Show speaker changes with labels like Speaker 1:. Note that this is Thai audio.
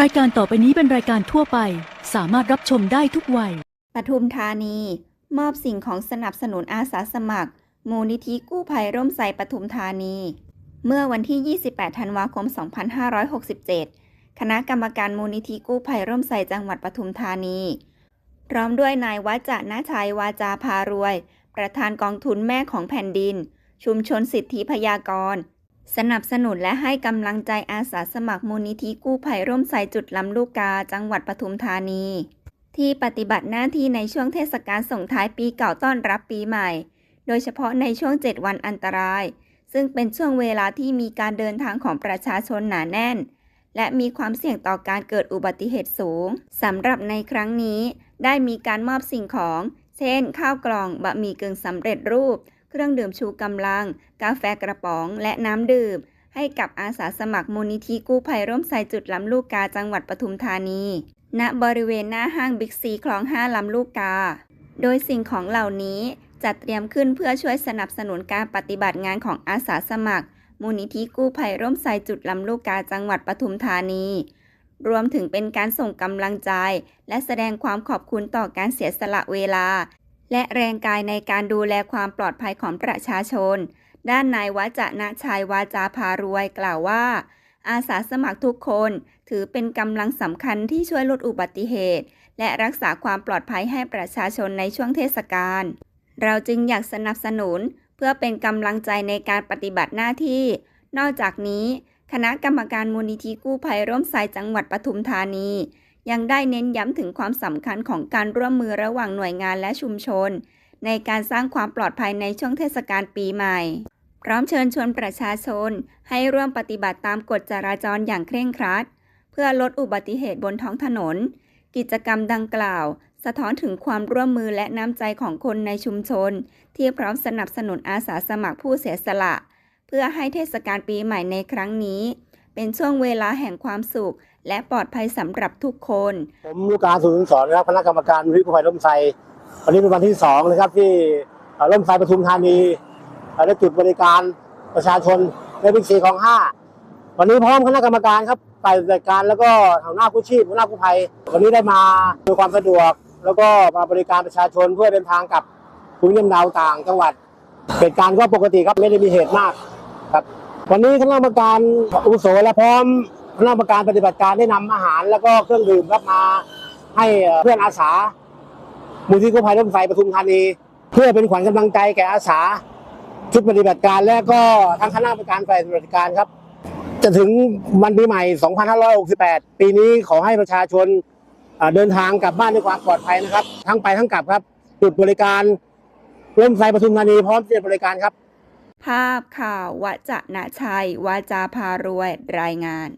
Speaker 1: รายการต่อไปนี้เป็นรายการทั่วไป สามารถรับชมได้ทุกวัย
Speaker 2: ปทุมธานี มอบสิ่งของสนับสนุนอาสาสมัคร มูลนิธิกู้ภัยร่มไทรปทุมธานี เมื่อวันที่ 28 ธันวาคม 2567 คณะกรรมการมูลนิธิกู้ภัยร่มไทรจังหวัดปทุมธานี พร้อมด้วยนายวัจนาชัยวาจาพารวย ประธานกองทุนแม่ของแผ่นดิน ชุมชนสิทธิพยากร สนับสนุนและให้กำลังใจอาสาสมัครมูลนิธิกู้ภัยร่มไทรจุดลำลูกกาจังหวัดปทุมธานี ที่ปฏิบัติหน้าที่ในช่วงเทศกาลส่งท้ายปีเก่าต้อนรับปีใหม่ โดยเฉพาะในช่วง 7 วันอันตราย ซึ่งเป็นช่วงเวลาที่มีการเดินทางของประชาชนหนาแน่น และมีความเสี่ยงต่อการเกิดอุบัติเหตุสูงสำหรับในครั้งนี้ ได้มีการมอบสิ่งของ เช่น ข้าวกล่องบะหมี่กึ่งสำเร็จรูป เครื่องดื่มชูกำลัง กาแฟกระป๋อง และน้ำดื่ม ให้กับอาสาสมัครมูลนิธิกู้ภัยร่มไทรจุดลำลูกกาจังหวัดปทุมธานี ณบริเวณหน้าห้างบิ๊กซีคลอง5ลำลูกกา โดยสิ่งของเหล่านี้จัดเตรียมขึ้นเพื่อช่วยสนับสนุนการปฏิบัติงานของอาสาสมัคร มูลนิธิกู้ภัยร่มไทรจุดลำลูกกาจังหวัดปทุมธานีรวมถึงเป็นการส่งกำลังใจ และแสดงความขอบคุณต่อการเสียสละเวลา และแรงกายในการดูแลความปลอดภัยของประชาชน ด้านนายวจนะชัยวาจาพารวยกล่าวว่า อาสาสมัครทุกคนถือเป็นกำลังสำคัญที่ช่วยลดอุบัติเหตุ และรักษาความปลอดภัยให้ประชาชนในช่วงเทศกาล เราจึงอยากสนับสนุนเพื่อเป็นกำลังใจในการปฏิบัติหน้าที่ นอกจากนี้ คณะกรรมการมูลนิธิกู้ภัยร่มสายจังหวัดปทุมธานี ยังได้เน้นย้ำถึงความสำคัญของการร่วมมือระหว่างหน่วยงานและชุมชน ในการสร้างความปลอดภัยในช่วงเทศกาลปีใหม่ พร้อมเชิญชวนประชาชน ให้ร่วมปฏิบัติตามกฎจราจรอย่างเคร่งครัด เพื่อลดอุบัติเหตุบนท้องถนน กิจกรรมดังกล่าว สะท้อนถึงความร่วมมือและน้ำใจของคนในชุมชน ที่พร้อมสนับสนุนอาสาสมัครผู้เสียสละ เพื่อให้เทศกาลปีใหม่ในครั้งนี้ เป็นช่วงเวลาแห่งความสุข และปลอดภัยสำหรับทุกคน
Speaker 3: ผมลูกการศูนย์สอนนะครับคณะกรรมการมูลที่กู้ภัยร่มไทรวันนี้เป็นวันที่สองนะครับที่เอ่อร่มไทรปทุมธานีได้จุดบริการประชาชนในบิ๊กซีของห้าวันนี้พร้อมคณะกรรมการครับฝ่ายจัดการแล้วก็หัวหน้ากู้ชีพหัวหน้ากู้ภัย วันนี้ได้มาดูความสะดวก แล้วก็มาบริการประชาชนเพื่อเดินทางกับภูมิลำเนาต่างจังหวัด เหตุการณ์ก็ปกติครับไม่ได้มีเหตุมากครับ วันนี้คณะกรรมการอุโสและพร้อมคณะกรรมการปฏิบัติการได้นำอาหาร แล้วก็เครื่องดื่มครับมาให้เพื่อนอาสามูลที่กู้ภัยร่มไทรปทุมธานีเพื่อเป็นขวัญกำลังใจแก่อาสาชุดปฏิบัติการและก็ทั้งคณะกรรมการฝ่ายปฏิบัติการครับ จะถึงวันปีใหม่ 2568 ปีนี้ขอให้ประชาชนเดินทางกลับบ้านด้วยความปลอดภัยนะครับ ทั้งไปทั้งกลับครับจุดบริการร่มไทรปทุมธานีพร้อมที่จะบริการครับ
Speaker 2: ภาพข่าว วจนะชัย วาจาพารวย รายงาน